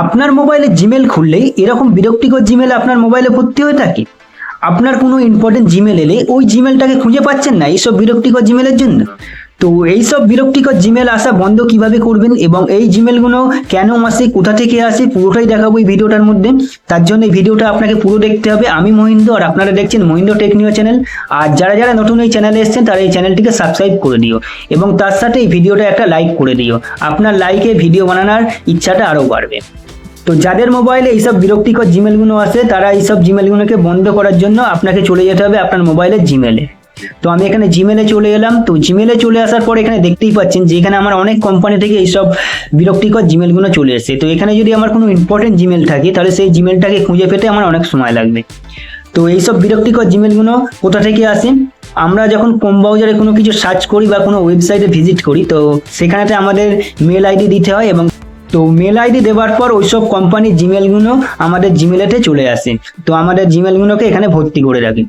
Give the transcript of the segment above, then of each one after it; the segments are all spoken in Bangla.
আপনার মোবাইলে জিমেল খুললেই এরকম বিরক্তিকর জিমেল আপনার মোবাইলে ভর্তি হয়ে থাকে। আপনার কোনো ইম্পর্টেন্ট জিমেল এলে ওই জিমেলটাকে খুঁজে পাচ্ছেন না এইসব বিরক্তিকর জিমেলের জন্য। তো এইসব বিরক্তিকর জিমেল আসা বন্ধ কীভাবে করবেন এবং এই জিমেলগুলো কেন আসে, কোথা থেকে আসে, পুরোটাই দেখাবো এই ভিডিওটার মধ্যে। তার জন্য এই ভিডিওটা আপনাকে পুরো দেখতে হবে। আমি মহিন্দ্র আর আপনারা দেখছেন মহিন্দ্র টেকনিও চ্যানেল আর যারা যারা নতুন এই চ্যানেলে এসেছেন, তারা এই চ্যানেলটিকে সাবস্ক্রাইব করে দিও এবং তার সাথে এই ভিডিওটা একটা লাইক করে দিও। আপনার লাইকে ভিডিও বানানোর ইচ্ছাটা আরও বাড়বে। তো যাদের মোবাইলে এইসব বিরক্তিকর জিমেলগুলো আছে, তারা এইসব জিমেলগুলোকে বন্ধ করার জন্য আপনাকে চলে যেতে হবে আপনার মোবাইলের জিমেলে তো আমি এখানে জিমেলে চলে এলাম। তো জিমেলে চলে আসার পর এখানে দেখতেই পাচ্ছেন যে এখানে আমার অনেক কোম্পানি থেকে এইসব বিরক্তিকর জিমেলগুলো চলে এসেছে। তো এখানে যদি আমার কোনো ইম্পর্টেন্ট জিমেল থাকে, তাহলে সেই জিমেলটাকে খুঁজে পেতে আমার অনেক সময় লাগবে। তো এইসব বিরক্তিকর জিমেলগুলো কোথা থেকে আসে? আমরা যখন কম ব্রাউজারে কোনো কিছু সার্চ করি বা কোনো ওয়েবসাইটে ভিজিট করি, তো সেখানেতে আমাদের মেল আইডি দিতে হয় এবং তো মেল আইডি দেওয়ার পর ওইসব কোম্পানির জিমেলগুলো আমাদের জিমেলেতে চলে আসে। তো আমাদের জিমেলগুলোকে এখানে ভর্তি করে রাখি।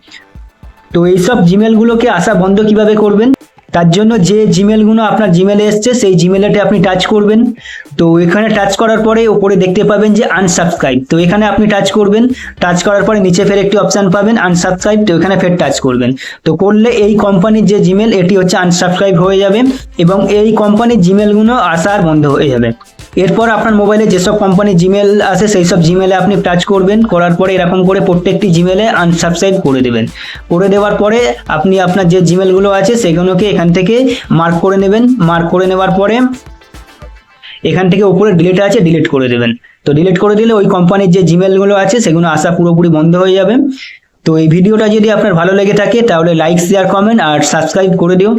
তো এইসব জিমেলগুলোকে আসা বন্ধ কীভাবে করবেন? তার জন্য যে জিমেলগুলো আপনার জিমেলে এসছে, সেই জিমেলেতে আপনি টাচ করবেন। তো এখানে টাচ করার পরে ওপরে দেখতে পাবেন যে আনসাবস্ক্রাইব তো এখানে আপনি টাচ করবেন টাচ করার পরে নিচে ফের একটি অপশান পাবেন আনসাবস্ক্রাইব তো এখানে ফের টাচ করবেন। তো করলে এই কোম্পানির যে জিমেল এটি হচ্ছে আনসাবস্ক্রাইব হয়ে যাবে এবং এই কোম্পানির জিমেলগুলো আসা আর বন্ধ হয়ে যাবে। এরপর আপনার মোবাইলে যেসব কোম্পানির জিমেল আছে সেই সব জিমেলে আপনি টাচ করবেন, করার পরে এরকম করে প্রত্যেকটি জিমেলে আনসাবস্ক্রাইব করে দেবেন। করে দেওয়ার পরে আপনি আপনার যে জিমেলগুলো আছে, সেগুলোকে এখান থেকে মার্ক করে নেবেন। মার্ক করে নেওয়ার পরে এখান থেকে উপরে ডিলিট আছে ডিলিট করে দেবেন। তো ডিলিট করে দিলে ওই কোম্পানির যে জিমেলগুলো আছে, সেগুলো আসা পুরোপুরি বন্ধ হয়ে যাবে। তো এই ভিডিওটা যদি আপনার ভালো লেগে থাকে, তাহলে লাইক শেয়ার কমেন্ট আর সাবস্ক্রাইব করে দিও।